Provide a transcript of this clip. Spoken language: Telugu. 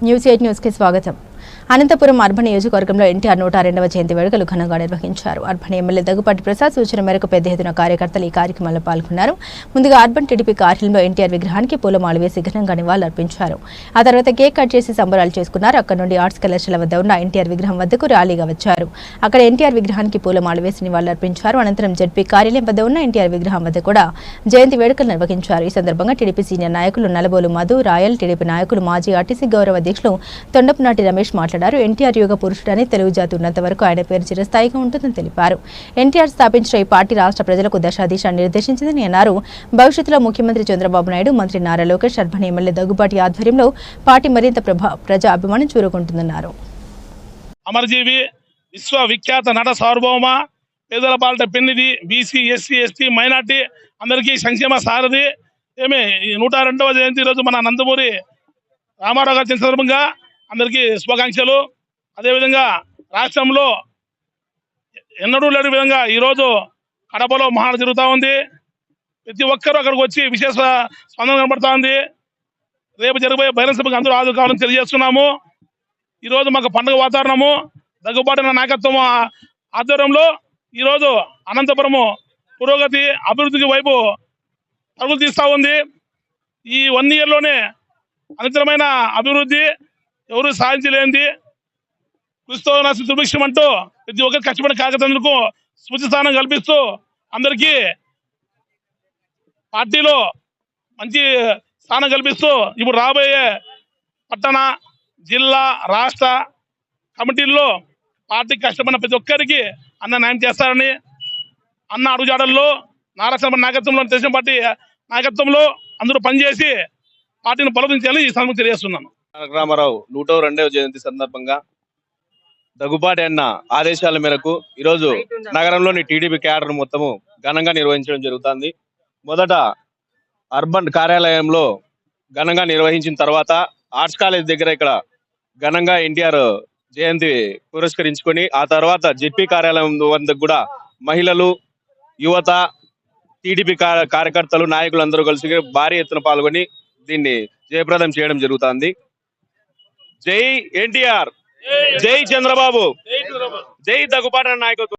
న్యూస్ ఎయిట్ న్యూస్కి స్వాగతం అనంతపురం అర్బన్ నియోజకవర్గంలో ఎన్టీఆర్ నూట రెండవ జయంతి వేడుకలు ఘనంగా నిర్వహించారు. అర్బన్ ఎమ్మెల్యే దగ్గుపాటి ప్రసాద్ సూచన మేరకు పెద్ద ఎత్తున కార్యకర్తలు ఈ కార్యక్రమంలో పాల్గొన్నారు. ముందుగా అర్బన్ టీడీపీ కార్యాలయంలో ఎన్టీఆర్ విగ్రహానికి పూలమాల వేసి ఘనంగా నివాళులర్పించారు. ఆ తర్వాత కేక్ కట్ చేసి సంబరాలు చేసుకున్నారు. అక్కడ నుండి ఆర్ట్స్ కళాశాల వద్ద ఉన్న ఎన్టీఆర్ విగ్రహం వద్దకు ర్యాలీగా వచ్చారు. అక్కడ ఎన్టీఆర్ విగ్రహానికి పూలమాల వేసి నివాళులర్పించారు. అనంతరం జడ్పీ కార్యాలయం వద్ద ఉన్న ఎన్టీఆర్ విగ్రహం వద్ద కూడా జయంతి వేడుకలు నిర్వహించారు. ఈ సందర్భంగా టీడీపీ సీనియర్ నాయకులు నలబోలు మధు రాయల్ టీడీపీ నాయకులు మాజీ ఆర్టీసీ గౌరవ అధ్యక్షులు తొండపునాటి రమేష్ మాట్లాడారు. ఎన్టీఆర్ యుగ పురుషుడని తెలుగు జాతి ఉన్నంత వరకు ఆయన పేరు చిరస్థాయిగా ఉంటుందని తెలిపారు. ఎన్టీఆర్ స్థాపించిన ఈ పార్టీ రాష్ట్ర ప్రజలకు దశాదిశ నిర్దేశించిందని అన్నారు. భవిష్యత్తులో ముఖ్యమంత్రి చంద్రబాబు నాయుడు మంత్రి నారా లోకేష్ అర్బన్ ఎమ్మెల్యే దగ్గుబాటి ఆధ్వర్యంలో పార్టీ మరింత ప్రభా ప్రజా అభిమానం చూరుకుంటుందన్నారు అమరజీవి విశ్వవిఖ్యాత నట సార్వభౌమ పేదల పాలిట పెన్నిది బీసీ ఎస్సీ ఎస్టీ మైనార్టీ అందరికీ సంక్షేమ సారథి. ఏమి ఈ నూట రెండవ జయంతి రోజు మన నందమూరి రామారావు గారి సందర్భంగా అందరికీ శుభాకాంక్షలు. అదేవిధంగా రాష్ట్రంలో ఎన్నడూ లేని విధంగా ఈరోజు కడపలో మహాన జరుగుతూ ఉంది. ప్రతి ఒక్కరూ అక్కడికి వచ్చి విశేష స్పందన కనబడుతూ ఉంది. రేపు జరగబోయే బహిరంగ సభకు అందరూ హాజరు కావాలని తెలియజేస్తున్నాము. ఈరోజు మాకు పండుగ వాతావరణము దగ్గుబాటిన నాయకత్వం ఆధ్వర్యంలో ఈరోజు అనంతపురము పురోగతి అభివృద్ధికి వైపు పరుగులు తీస్తూ ఉంది. ఈ వన్ ఇయర్లోనే అనంతరమైన అభివృద్ధి ఎవరు సాధించలేనిది క్రిస్తవ నా దుర్భిక్షం అంటూ ప్రతి ఒక్కరు కష్టపడిన కాకతందుకు స్మృతి స్థానం కల్పిస్తూ అందరికీ పార్టీలో మంచి స్థానం కల్పిస్తూ ఇప్పుడు రాబోయే పట్టణ జిల్లా రాష్ట్ర కమిటీల్లో పార్టీ కష్టపడిన ప్రతి ఒక్కరికి అన్న న్యాయం చేస్తారని అన్న అడుగుజాడల్లో నారా నాయకత్వంలో తెలుగుదేశం పార్టీ నాయకత్వంలో అందరూ పనిచేసి పార్టీని బలోపేతం ఈ సందర్భంగా తెలియజేస్తున్నాను. రామారావు నూట రెండవ జయంతి సందర్భంగా దగ్గుబాటి అన్న ఆదేశాల మేరకు ఈరోజు నగరంలోని టీడీపీ క్యాడర్ మొత్తము ఘనంగా నిర్వహించడం జరుగుతుంది. మొదట అర్బన్ కార్యాలయంలో ఘనంగా నిర్వహించిన తర్వాత ఆర్ట్స్ కాలేజ్ దగ్గర ఇక్కడ ఘనంగా ఎన్టీఆర్ జయంతి పురస్కరించుకొని ఆ తర్వాత జెడ్పీ కార్యాలయం వద్ద కూడా మహిళలు యువత టీడీపీ కార్యకర్తలు నాయకులు అందరూ కలిసి భారీ ఎత్తున పాల్గొని దీన్ని జయప్రదం చేయడం జరుగుతుంది. జై ఎన్టీఆర్ జై చంద్రబాబు జై దగ్గుపాటి నాయకత్వం